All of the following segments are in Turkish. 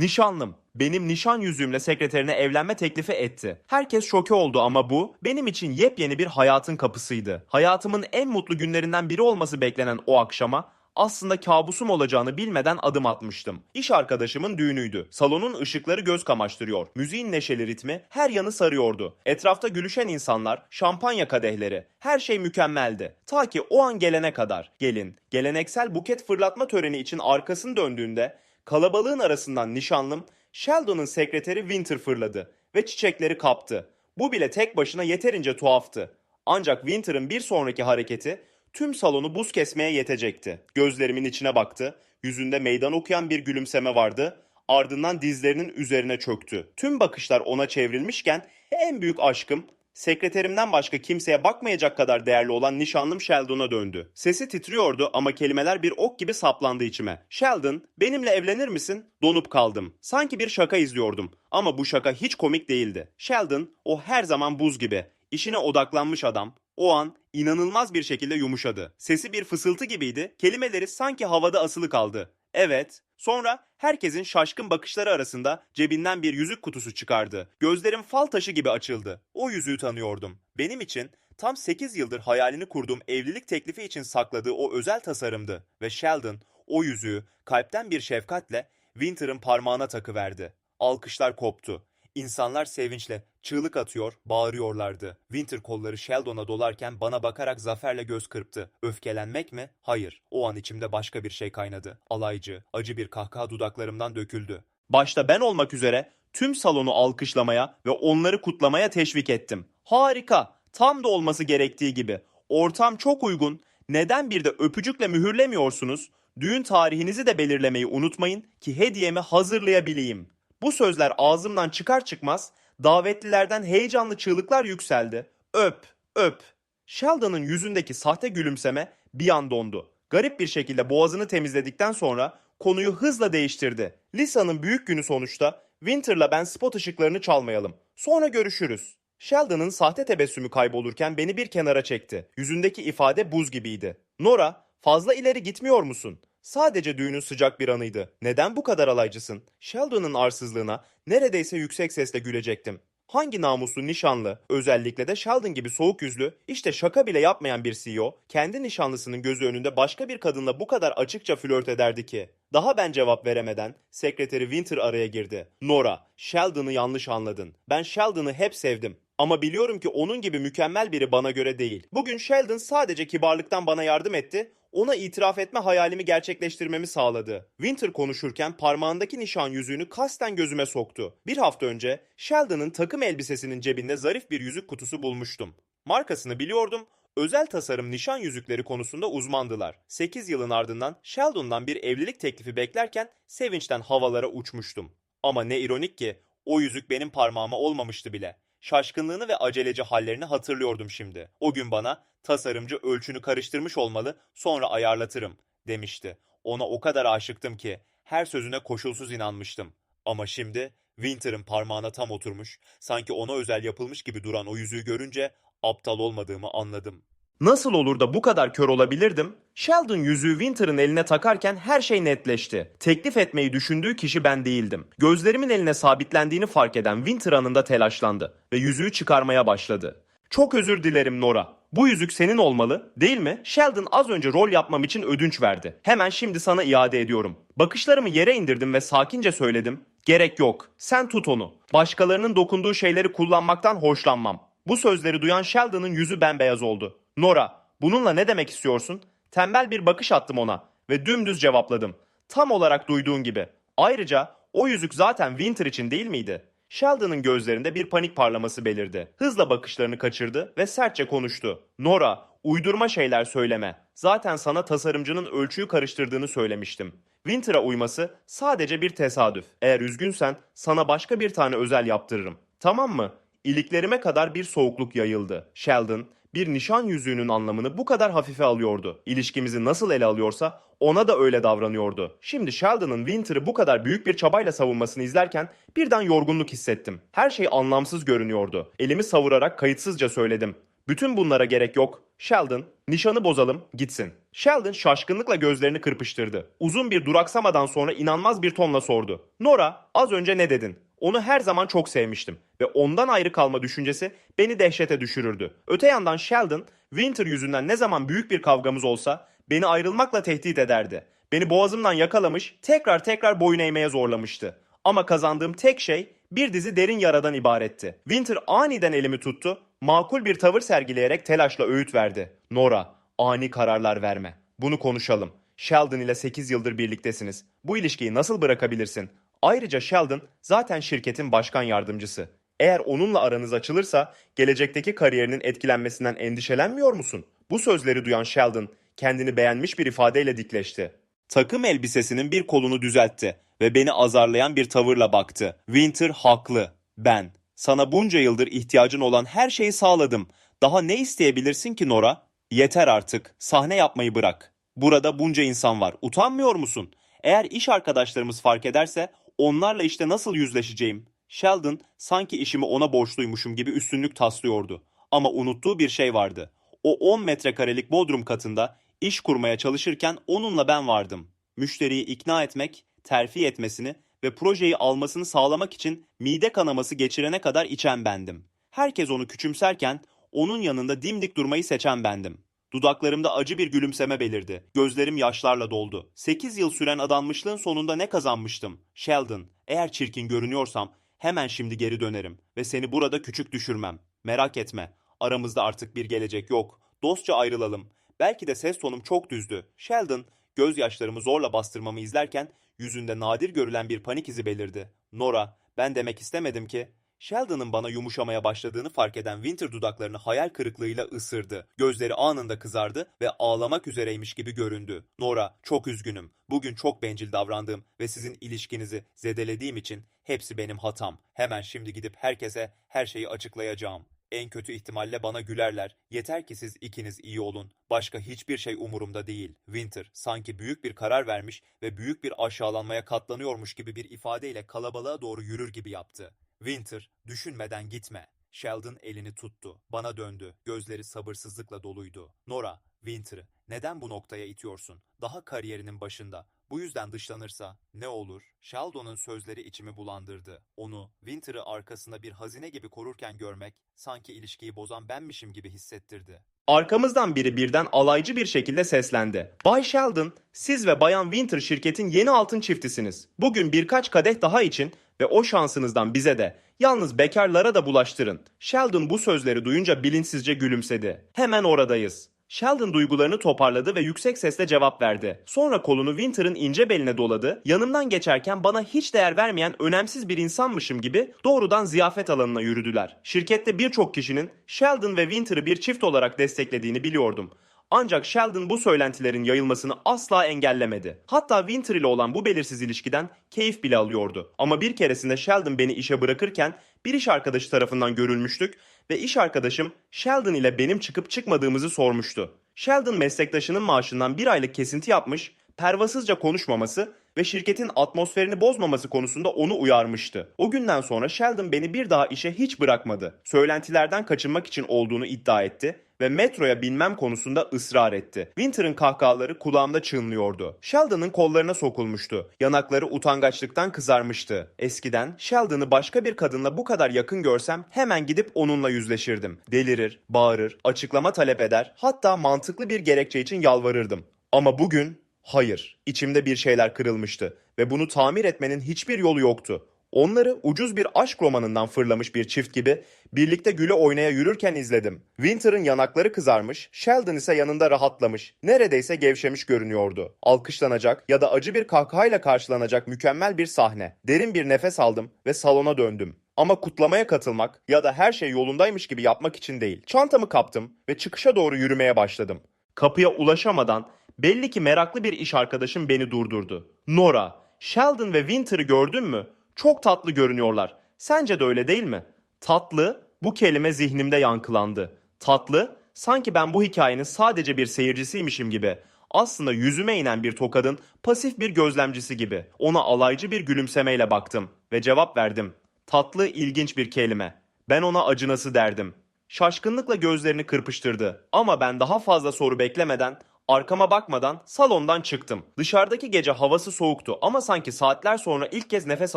Nişanlım benim nişan yüzüğümle sekreterine evlenme teklifi etti. Herkes şoke oldu ama bu benim için yepyeni bir hayatın kapısıydı. Hayatımın en mutlu günlerinden biri olması beklenen o akşama aslında kabusum olacağını bilmeden adım atmıştım. İş arkadaşımın düğünüydü. Salonun ışıkları göz kamaştırıyor. Müziğin neşeli ritmi her yanı sarıyordu. Etrafta gülüşen insanlar, şampanya kadehleri, her şey mükemmeldi. Ta ki o an gelene kadar. Gelin, geleneksel buket fırlatma töreni için arkasını döndüğünde kalabalığın arasından nişanlım Sheldon'ın sekreteri Winter fırladı ve çiçekleri kaptı. Bu bile tek başına yeterince tuhaftı. Ancak Winter'ın bir sonraki hareketi tüm salonu buz kesmeye yetecekti. Gözlerimin içine baktı. Yüzünde meydan okuyan bir gülümseme vardı. Ardından dizlerinin üzerine çöktü. Tüm bakışlar ona çevrilmişken en büyük aşkım sekreterimden başka kimseye bakmayacak kadar değerli olan nişanlım Sheldon'a döndü. Sesi titriyordu ama kelimeler bir ok gibi saplandı içime. Sheldon, benimle evlenir misin? Donup kaldım. Sanki bir şaka izliyordum. Ama bu şaka hiç komik değildi. Sheldon, o her zaman buz gibi. İşine odaklanmış adam. O an inanılmaz bir şekilde yumuşadı. Sesi bir fısıltı gibiydi. Kelimeleri sanki havada asılı kaldı. Evet. Sonra herkesin şaşkın bakışları arasında cebinden bir yüzük kutusu çıkardı. Gözlerim fal taşı gibi açıldı. O yüzüğü tanıyordum. Benim için tam 8 yıldır hayalini kurduğum evlilik teklifi için sakladığı o özel tasarımdı. Ve Sheldon o yüzüğü kalpten bir şefkatle Winter'ın parmağına takıverdi. Alkışlar koptu. İnsanlar sevinçle çığlık atıyor, bağırıyorlardı. Winter kolları Sheldon'a dolarken bana bakarak zaferle göz kırptı. Öfkelenmek mi? Hayır. O an içimde başka bir şey kaynadı. Alaycı, acı bir kahkaha dudaklarımdan döküldü. Başta ben olmak üzere tüm salonu alkışlamaya ve onları kutlamaya teşvik ettim. Harika, tam da olması gerektiği gibi. Ortam çok uygun. Neden bir de öpücükle mühürlemiyorsunuz? Düğün tarihinizi de belirlemeyi unutmayın ki hediyemi hazırlayabileyim. Bu sözler ağzımdan çıkar çıkmaz davetlilerden heyecanlı çığlıklar yükseldi. Öp, öp. Sheldon'ın yüzündeki sahte gülümseme bir an dondu. Garip bir şekilde boğazını temizledikten sonra konuyu hızla değiştirdi. Lisa'nın büyük günü sonuçta. Winter'la ben spot ışıklarını çalmayalım. Sonra görüşürüz. Sheldon'ın sahte tebessümü kaybolurken beni bir kenara çekti. Yüzündeki ifade buz gibiydi. Nora, fazla ileri gitmiyor musun? Sadece düğünün sıcak bir anıydı. Neden bu kadar alaycısın? Sheldon'ın arsızlığına neredeyse yüksek sesle gülecektim. Hangi namuslu nişanlı, özellikle de Sheldon gibi soğuk yüzlü, işte şaka bile yapmayan bir CEO, kendi nişanlısının gözü önünde başka bir kadınla bu kadar açıkça flört ederdi ki? Daha ben cevap veremeden sekreteri Winter araya girdi. Nora, Sheldon'ı yanlış anladın. Ben Sheldon'ı hep sevdim. Ama biliyorum ki onun gibi mükemmel biri bana göre değil. Bugün Sheldon sadece kibarlıktan bana yardım etti, ona itiraf etme hayalimi gerçekleştirmemi sağladı. Winter konuşurken parmağındaki nişan yüzüğünü kasten gözüme soktu. Bir hafta önce Sheldon'ın takım elbisesinin cebinde zarif bir yüzük kutusu bulmuştum. Markasını biliyordum, özel tasarım nişan yüzükleri konusunda uzmandılar. 8 yılın ardından Sheldon'dan bir evlilik teklifi beklerken sevinçten havalara uçmuştum. Ama ne ironik ki o yüzük benim parmağıma olmamıştı bile. Şaşkınlığını ve aceleci hallerini hatırlıyordum şimdi. O gün bana tasarımcı ölçünü karıştırmış olmalı sonra ayarlatırım demişti. Ona o kadar aşıktım ki her sözüne koşulsuz inanmıştım. Ama şimdi Winter'ın parmağına tam oturmuş, sanki ona özel yapılmış gibi duran o yüzüğü görünce aptal olmadığımı anladım. Nasıl olur da bu kadar kör olabilirdim? Sheldon yüzüğü Winter'ın eline takarken her şey netleşti. Teklif etmeyi düşündüğü kişi ben değildim. Gözlerimin eline sabitlendiğini fark eden Winter anında telaşlandı ve yüzüğü çıkarmaya başladı. Çok özür dilerim Nora. Bu yüzük senin olmalı, değil mi? Sheldon az önce rol yapmam için ödünç verdi. Hemen şimdi sana iade ediyorum. Bakışlarımı yere indirdim ve sakince söyledim. Gerek yok. Sen tut onu. Başkalarının dokunduğu şeyleri kullanmaktan hoşlanmam. Bu sözleri duyan Sheldon'ın yüzü bembeyaz oldu. Nora, bununla ne demek istiyorsun? Tembel bir bakış attım ona ve dümdüz cevapladım. Tam olarak duyduğun gibi. Ayrıca o yüzük zaten Winter için değil miydi? Sheldon'ın gözlerinde bir panik parlaması belirdi. Hızla bakışlarını kaçırdı ve sertçe konuştu. Nora, uydurma şeyler söyleme. Zaten sana tasarımcının ölçüyü karıştırdığını söylemiştim. Winter'a uyması sadece bir tesadüf. Eğer üzgünsen sana başka bir tane özel yaptırırım. Tamam mı? İliklerime kadar bir soğukluk yayıldı. Sheldon, bir nişan yüzüğünün anlamını bu kadar hafife alıyordu. İlişkimizi nasıl ele alıyorsa ona da öyle davranıyordu. Şimdi Sheldon'ın Winter'ı bu kadar büyük bir çabayla savunmasını izlerken birden yorgunluk hissettim. Her şey anlamsız görünüyordu. Elimi savurarak kayıtsızca söyledim. Bütün bunlara gerek yok. Sheldon, nişanı bozalım, gitsin. Sheldon şaşkınlıkla gözlerini kırpıştırdı. Uzun bir duraksamadan sonra inanmaz bir tonla sordu. Nora, az önce ne dedin? Onu her zaman çok sevmiştim ve ondan ayrı kalma düşüncesi beni dehşete düşürürdü. Öte yandan Sheldon, Winter yüzünden ne zaman büyük bir kavgamız olsa beni ayrılmakla tehdit ederdi. Beni boğazımdan yakalamış, tekrar tekrar boyun eğmeye zorlamıştı. Ama kazandığım tek şey bir dizi derin yaradan ibaretti. Winter aniden elimi tuttu, makul bir tavır sergileyerek telaşla öğüt verdi. Nora, ani kararlar verme. Bunu konuşalım. Sheldon ile 8 yıldır birliktesiniz. Bu ilişkiyi nasıl bırakabilirsin? Ayrıca Sheldon zaten şirketin başkan yardımcısı. Eğer onunla aranız açılırsa gelecekteki kariyerinin etkilenmesinden endişelenmiyor musun? Bu sözleri duyan Sheldon kendini beğenmiş bir ifadeyle dikleşti. Takım elbisesinin bir kolunu düzeltti ve beni azarlayan bir tavırla baktı. Winter haklı. Ben. Sana bunca yıldır ihtiyacın olan her şeyi sağladım. Daha ne isteyebilirsin ki Nora? Yeter artık. Sahne yapmayı bırak. Burada bunca insan var. Utanmıyor musun? Eğer iş arkadaşlarımız fark ederse onlarla işte nasıl yüzleşeceğim? Sheldon sanki işimi ona borçluymuşum gibi üstünlük taslıyordu. Ama unuttuğu bir şey vardı. O 10 metrekarelik bodrum katında iş kurmaya çalışırken onunla ben vardım. Müşteriyi ikna etmek, terfi etmesini ve projeyi almasını sağlamak için mide kanaması geçirene kadar içen bendim. Herkes onu küçümserken onun yanında dimdik durmayı seçen bendim. Dudaklarımda acı bir gülümseme belirdi. Gözlerim yaşlarla doldu. 8 yıl süren adanmışlığın sonunda ne kazanmıştım? Sheldon, eğer çirkin görünüyorsam hemen şimdi geri dönerim ve seni burada küçük düşürmem. Merak etme. Aramızda artık bir gelecek yok. Dostça ayrılalım. Belki de ses tonum çok düzdü. Sheldon, gözyaşlarımı zorla bastırmamı izlerken yüzünde nadir görülen bir panik izi belirdi. Nora, ben demek istemedim ki. Sheldon'ın bana yumuşamaya başladığını fark eden Winter dudaklarını hayal kırıklığıyla ısırdı. Gözleri anında kızardı ve ağlamak üzereymiş gibi göründü. Nora, çok üzgünüm. Bugün çok bencil davrandım ve sizin ilişkinizi zedelediğim için hepsi benim hatam. Hemen şimdi gidip herkese her şeyi açıklayacağım. En kötü ihtimalle bana gülerler. Yeter ki siz ikiniz iyi olun. Başka hiçbir şey umurumda değil. Winter sanki büyük bir karar vermiş ve büyük bir aşağılanmaya katlanıyormuş gibi bir ifadeyle kalabalığa doğru yürür gibi yaptı. Winter, düşünmeden gitme. Sheldon elini tuttu. Bana döndü. Gözleri sabırsızlıkla doluydu. Nora, Winter'ı neden bu noktaya itiyorsun? Daha kariyerinin başında. Bu yüzden dışlanırsa ne olur? Sheldon'un sözleri içimi bulandırdı. Onu, Winter'ı arkasında bir hazine gibi korurken görmek, sanki ilişkiyi bozan benmişim gibi hissettirdi. Arkamızdan biri birden alaycı bir şekilde seslendi. Bay Sheldon, siz ve Bayan Winter şirketin yeni altın çiftisiniz. Bugün birkaç kadeh daha için ve o şansınızdan bize de, yalnız bekarlara da bulaştırın. Sheldon bu sözleri duyunca bilinçsizce gülümsedi. Hemen oradayız. Sheldon duygularını toparladı ve yüksek sesle cevap verdi. Sonra kolunu Winter'ın ince beline doladı. Yanımdan geçerken bana hiç değer vermeyen önemsiz bir insanmışım gibi doğrudan ziyafet alanına yürüdüler. Şirkette birçok kişinin Sheldon ve Winter'ı bir çift olarak desteklediğini biliyordum. Ancak Sheldon bu söylentilerin yayılmasını asla engellemedi. Hatta Winter ile olan bu belirsiz ilişkiden keyif bile alıyordu. Ama bir keresinde Sheldon beni işe bırakırken bir iş arkadaşı tarafından görülmüştük ve iş arkadaşım Sheldon ile benim çıkıp çıkmadığımızı sormuştu. Sheldon meslektaşının maaşından bir aylık kesinti yapmış, pervasızca konuşmaması ve şirketin atmosferini bozmaması konusunda onu uyarmıştı. O günden sonra Sheldon beni bir daha işe hiç bırakmadı. Söylentilerden kaçınmak için olduğunu iddia etti ve metroya binmem konusunda ısrar etti. Winter'ın kahkahaları kulağımda çınlıyordu. Sheldon'ın kollarına sokulmuştu. Yanakları utangaçlıktan kızarmıştı. Eskiden Sheldon'ı başka bir kadınla bu kadar yakın görsem hemen gidip onunla yüzleşirdim. Delirir, bağırır, açıklama talep eder, hatta mantıklı bir gerekçe için yalvarırdım. Ama bugün hayır, içimde bir şeyler kırılmıştı ve bunu tamir etmenin hiçbir yolu yoktu. Onları ucuz bir aşk romanından fırlamış bir çift gibi birlikte güle oynaya yürürken izledim. Winter'ın yanakları kızarmış, Sheldon ise yanında rahatlamış, neredeyse gevşemiş görünüyordu. Alkışlanacak ya da acı bir kahkahayla karşılanacak mükemmel bir sahne. Derin bir nefes aldım ve salona döndüm. Ama kutlamaya katılmak ya da her şey yolundaymış gibi yapmak için değil. Çantamı kaptım ve çıkışa doğru yürümeye başladım. Kapıya ulaşamadan belli ki meraklı bir iş arkadaşım beni durdurdu. Nora, Sheldon ve Winter'ı gördün mü? Çok tatlı görünüyorlar. Sence de öyle değil mi? Tatlı, bu kelime zihnimde yankılandı. Tatlı, sanki ben bu hikayenin sadece bir seyircisiymişim gibi. Aslında yüzüme inen bir tokadın pasif bir gözlemcisi gibi. Ona alaycı bir gülümsemeyle baktım ve cevap verdim. Tatlı ilginç bir kelime. Ben ona acınası derdim. Şaşkınlıkla gözlerini kırpıştırdı. Ama ben daha fazla soru beklemeden Arkama bakmadan salondan çıktım. Dışarıdaki gece havası soğuktu ama sanki saatler sonra ilk kez nefes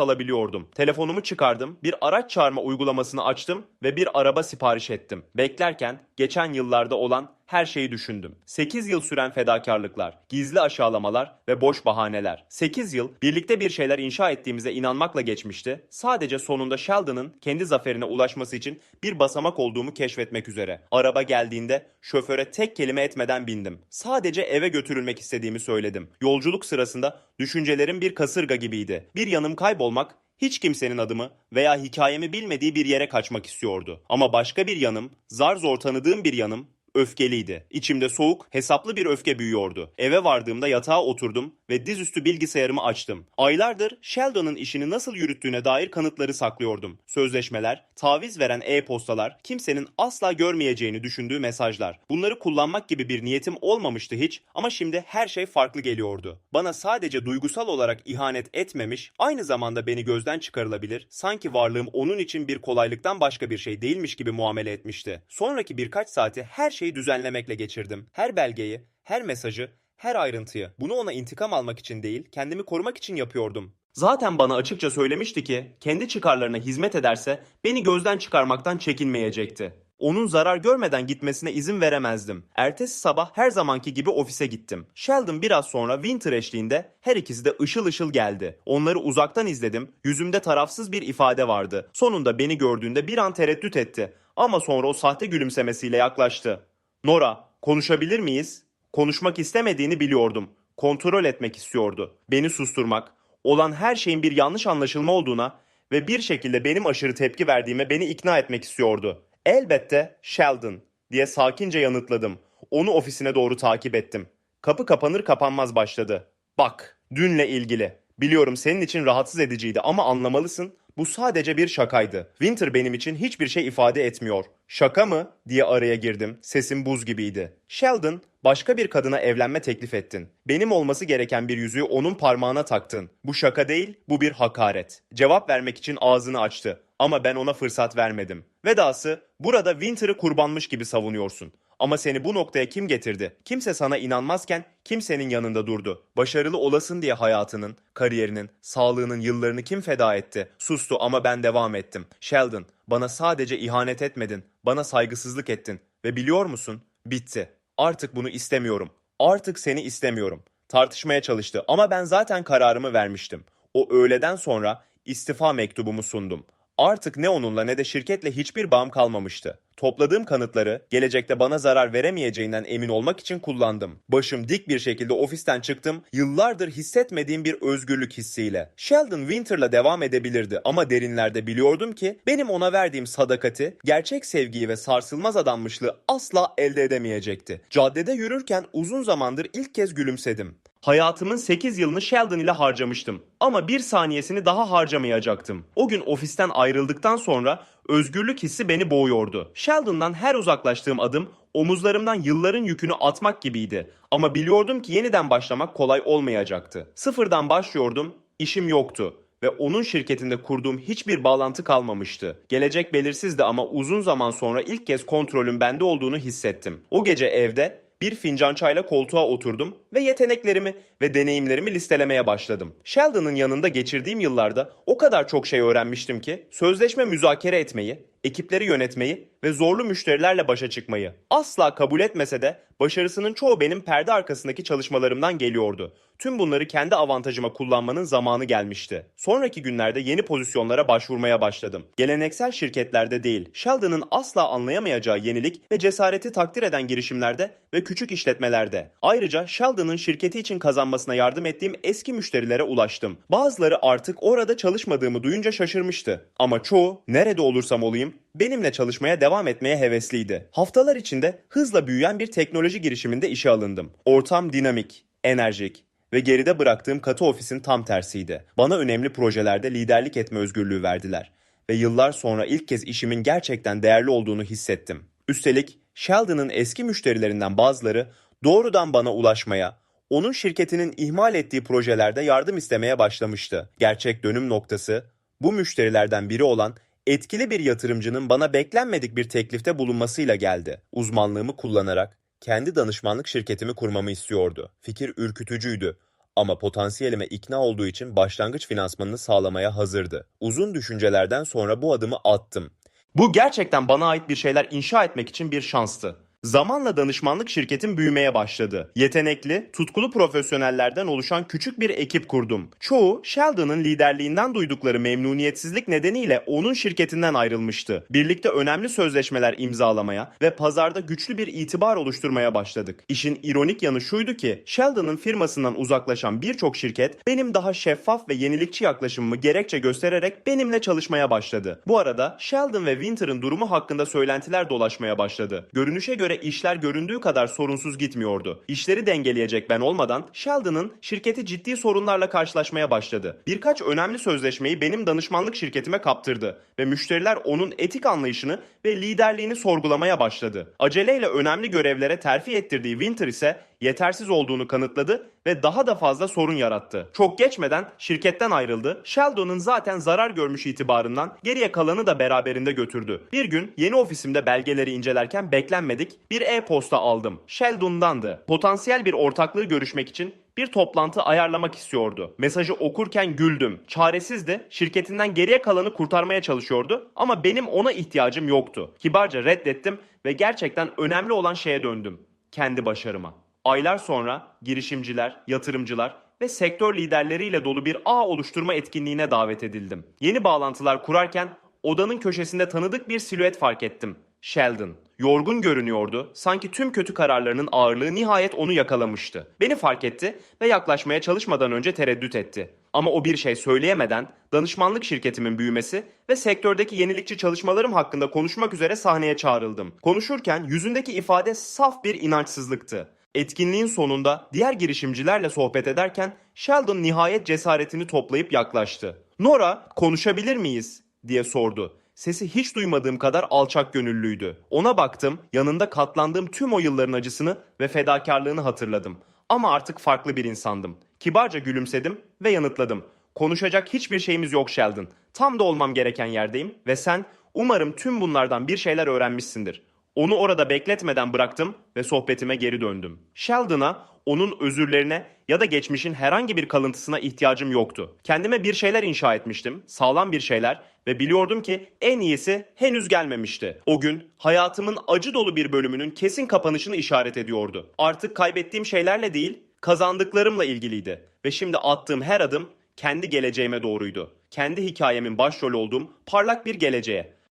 alabiliyordum. Telefonumu çıkardım, bir araç çağırma uygulamasını açtım ve bir araba sipariş ettim. Beklerken geçen yıllarda olan her şeyi düşündüm. 8 yıl süren fedakarlıklar, gizli aşağılamalar ve boş bahaneler. 8 yıl birlikte bir şeyler inşa ettiğimize inanmakla geçmişti. Sadece sonunda Sheldon'ın kendi zaferine ulaşması için bir basamak olduğumu keşfetmek üzere. Araba geldiğinde şoföre tek kelime etmeden bindim. Sadece eve götürülmek istediğimi söyledim. Yolculuk sırasında düşüncelerim bir kasırga gibiydi. Bir yanım kaybolmak, hiç kimsenin adımı veya hikayemi bilmediği bir yere kaçmak istiyordu. Ama başka bir yanım, zar zor tanıdığım bir yanım öfkeliydi. İçimde soğuk, hesaplı bir öfke büyüyordu. Eve vardığımda yatağa oturdum ve dizüstü bilgisayarımı açtım. Aylardır Sheldon'ın işini nasıl yürüttüğüne dair kanıtları saklıyordum. Sözleşmeler, taviz veren e-postalar, kimsenin asla görmeyeceğini düşündüğü mesajlar. Bunları kullanmak gibi bir niyetim olmamıştı hiç ama şimdi her şey farklı geliyordu. Bana sadece duygusal olarak ihanet etmemiş, aynı zamanda beni gözden çıkarılabilir, sanki varlığım onun için bir kolaylıktan başka bir şey değilmiş gibi muamele etmişti. Sonraki birkaç saati her şeyi düzenlemekle geçirdim. Her belgeyi, her mesajı, her ayrıntıyı. Bunu ona intikam almak için değil, kendimi korumak için yapıyordum. Zaten bana açıkça söylemişti ki kendi çıkarlarına hizmet ederse beni gözden çıkarmaktan çekinmeyecekti. Onun zarar görmeden gitmesine izin veremezdim. Ertesi sabah her zamanki gibi ofise gittim. Sheldon biraz sonra Winter eşliğinde her ikisi de ışıl ışıl geldi. Onları uzaktan izledim. Yüzümde tarafsız bir ifade vardı. Sonunda beni gördüğünde bir an tereddüt etti. Ama sonra o sahte gülümsemesiyle yaklaştı. Nora, konuşabilir miyiz? Konuşmak istemediğini biliyordum. Kontrol etmek istiyordu. Beni susturmak, olan her şeyin bir yanlış anlaşılma olduğuna ve bir şekilde benim aşırı tepki verdiğime beni ikna etmek istiyordu. Elbette Sheldon diye sakince yanıtladım. Onu ofisine doğru takip ettim. Kapı kapanır kapanmaz başladı. Bak, dünle ilgili. Biliyorum senin için rahatsız ediciydi ama anlamalısın. Bu sadece bir şakaydı. Winter benim için hiçbir şey ifade etmiyor. Şaka mı? diye araya girdim. Sesim buz gibiydi. Sheldon, başka bir kadına evlenme teklif ettin. Benim olması gereken bir yüzüğü onun parmağına taktın. Bu şaka değil, bu bir hakaret. Cevap vermek için ağzını açtı. Ama ben ona fırsat vermedim. Vedası, burada Winter'ı kurbanmış gibi savunuyorsun. Ama seni bu noktaya kim getirdi? Kimse sana inanmazken kimsenin yanında durdu. Başarılı olasın diye hayatının, kariyerinin, sağlığının yıllarını kim feda etti? Sustu ama ben devam ettim. Sheldon, bana sadece ihanet etmedin. Bana saygısızlık ettin. Ve biliyor musun? Bitti. Artık bunu istemiyorum. Artık seni istemiyorum. Tartışmaya çalıştı ama ben zaten kararımı vermiştim. O öğleden sonra istifa mektubumu sundum. Artık ne onunla ne de şirketle hiçbir bağım kalmamıştı. Topladığım kanıtları gelecekte bana zarar veremeyeceğinden emin olmak için kullandım. Başım dik bir şekilde ofisten çıktım, yıllardır hissetmediğim bir özgürlük hissiyle. Sheldon Winter'la devam edebilirdi ama derinlerde biliyordum ki benim ona verdiğim sadakati, gerçek sevgiyi ve sarsılmaz adanmışlığı asla elde edemeyecekti. Caddede yürürken uzun zamandır ilk kez gülümsedim. Hayatımın 8 yılını Sheldon ile harcamıştım. Ama bir saniyesini daha harcamayacaktım. O gün ofisten ayrıldıktan sonra özgürlük hissi beni boğuyordu. Sheldon'dan her uzaklaştığım adım omuzlarımdan yılların yükünü atmak gibiydi. Ama biliyordum ki yeniden başlamak kolay olmayacaktı. Sıfırdan başlıyordum, işim yoktu ve onun şirketinde kurduğum hiçbir bağlantı kalmamıştı. Gelecek belirsizdi ama uzun zaman sonra ilk kez kontrolün bende olduğunu hissettim. O gece evde bir fincan çayla koltuğa oturdum ve yeteneklerimi ve deneyimlerimi listelemeye başladım. Sheldon'ın yanında geçirdiğim yıllarda o kadar çok şey öğrenmiştim ki sözleşme müzakere etmeyi, ekipleri yönetmeyi ve zorlu müşterilerle başa çıkmayı asla kabul etmese de başarısının çoğu benim perde arkasındaki çalışmalarımdan geliyordu. Tüm bunları kendi avantajıma kullanmanın zamanı gelmişti. Sonraki günlerde yeni pozisyonlara başvurmaya başladım. Geleneksel şirketlerde değil, Sheldon'ın asla anlayamayacağı yenilik ve cesareti takdir eden girişimlerde ve küçük işletmelerde. Ayrıca Sheldon'ın şirketi için kazanmasına yardım ettiğim eski müşterilere ulaştım. Bazıları artık orada çalışmadığımı duyunca şaşırmıştı. Ama çoğu nerede olursam olayım benimle çalışmaya devam etmeye hevesliydi. Haftalar içinde hızla büyüyen bir teknoloji girişiminde işe alındım. Ortam dinamik, enerjik ve geride bıraktığım katı ofisin tam tersiydi. Bana önemli projelerde liderlik etme özgürlüğü verdiler ve yıllar sonra ilk kez işimin gerçekten değerli olduğunu hissettim. Üstelik Sheldon'ın eski müşterilerinden bazıları doğrudan bana ulaşmaya, onun şirketinin ihmal ettiği projelerde yardım istemeye başlamıştı. Gerçek dönüm noktası bu müşterilerden biri olan etkili bir yatırımcının bana beklenmedik bir teklifte bulunmasıyla geldi. Uzmanlığımı kullanarak Kendi danışmanlık şirketimi kurmamı istiyordu. Fikir ürkütücüydü. Ama potansiyelime ikna olduğu için başlangıç finansmanını sağlamaya hazırdı. Uzun düşüncelerden sonra bu adımı attım. Bu gerçekten bana ait bir şeyler inşa etmek için bir şanstı. Zamanla danışmanlık şirketim büyümeye başladı. Yetenekli, tutkulu profesyonellerden oluşan küçük bir ekip kurdum. Çoğu Sheldon'ın liderliğinden duydukları memnuniyetsizlik nedeniyle onun şirketinden ayrılmıştı. Birlikte önemli sözleşmeler imzalamaya ve pazarda güçlü bir itibar oluşturmaya başladık. İşin ironik yanı şuydu ki Sheldon'ın firmasından uzaklaşan birçok şirket benim daha şeffaf ve yenilikçi yaklaşımımı gerekçe göstererek benimle çalışmaya başladı. Bu arada Sheldon ve Winter'ın durumu hakkında söylentiler dolaşmaya başladı. Görünüşe göre işler göründüğü kadar sorunsuz gitmiyordu. İşleri dengeleyecek ben olmadan Sheldon'ın şirketi ciddi sorunlarla karşılaşmaya başladı. Birkaç önemli sözleşmeyi benim danışmanlık şirketime kaptırdı ve müşteriler onun etik anlayışını ve liderliğini sorgulamaya başladı. Aceleyle önemli görevlere terfi ettirdiği Winter ise yetersiz olduğunu kanıtladı ve daha da fazla sorun yarattı. Çok geçmeden şirketten ayrıldı. Sheldon'ın zaten zarar görmüş itibarından geriye kalanı da beraberinde götürdü. Bir gün yeni ofisimde belgeleri incelerken beklenmedik bir e-posta aldım. Sheldon'dandı. Potansiyel bir ortaklığı görüşmek için bir toplantı ayarlamak istiyordu. Mesajı okurken güldüm. Çaresizdi. Şirketinden geriye kalanı kurtarmaya çalışıyordu ama benim ona ihtiyacım yoktu. Kibarca reddettim ve gerçekten önemli olan şeye döndüm. Kendi başarıma. Aylar sonra girişimciler, yatırımcılar ve sektör liderleriyle dolu bir ağ oluşturma etkinliğine davet edildim. Yeni bağlantılar kurarken odanın köşesinde tanıdık bir silüet fark ettim. Sheldon. Yorgun görünüyordu. Sanki tüm kötü kararlarının ağırlığı nihayet onu yakalamıştı. Beni fark etti ve yaklaşmaya çalışmadan önce tereddüt etti. Ama o bir şey söyleyemeden danışmanlık şirketimin büyümesi ve sektördeki yenilikçi çalışmalarım hakkında konuşmak üzere sahneye çağrıldım. Konuşurken yüzündeki ifade saf bir inançsızlıktı. Etkinliğin sonunda diğer girişimcilerle sohbet ederken Sheldon nihayet cesaretini toplayıp yaklaştı. Nora, konuşabilir miyiz? diye sordu. Sesi hiç duymadığım kadar alçak gönüllüydü. Ona baktım, yanında katlandığım tüm o yılların acısını ve fedakarlığını hatırladım. Ama artık farklı bir insandım. Kibarca gülümsedim ve yanıtladım. Konuşacak hiçbir şeyimiz yok Sheldon. Tam da olmam gereken yerdeyim ve sen umarım tüm bunlardan bir şeyler öğrenmişsindir. Onu orada bekletmeden bıraktım ve sohbetime geri döndüm. Sheldon'a, onun özürlerine ya da geçmişin herhangi bir kalıntısına ihtiyacım yoktu. Kendime bir şeyler inşa etmiştim, sağlam bir şeyler ve biliyordum ki en iyisi henüz gelmemişti. O gün hayatımın acı dolu bir bölümünün kesin kapanışını işaret ediyordu. Artık kaybettiğim şeylerle değil, kazandıklarımla ilgiliydi ve şimdi attığım her adım kendi geleceğime doğruydu. Kendi hikayemin başrolü olduğum parlak bir geleceğe.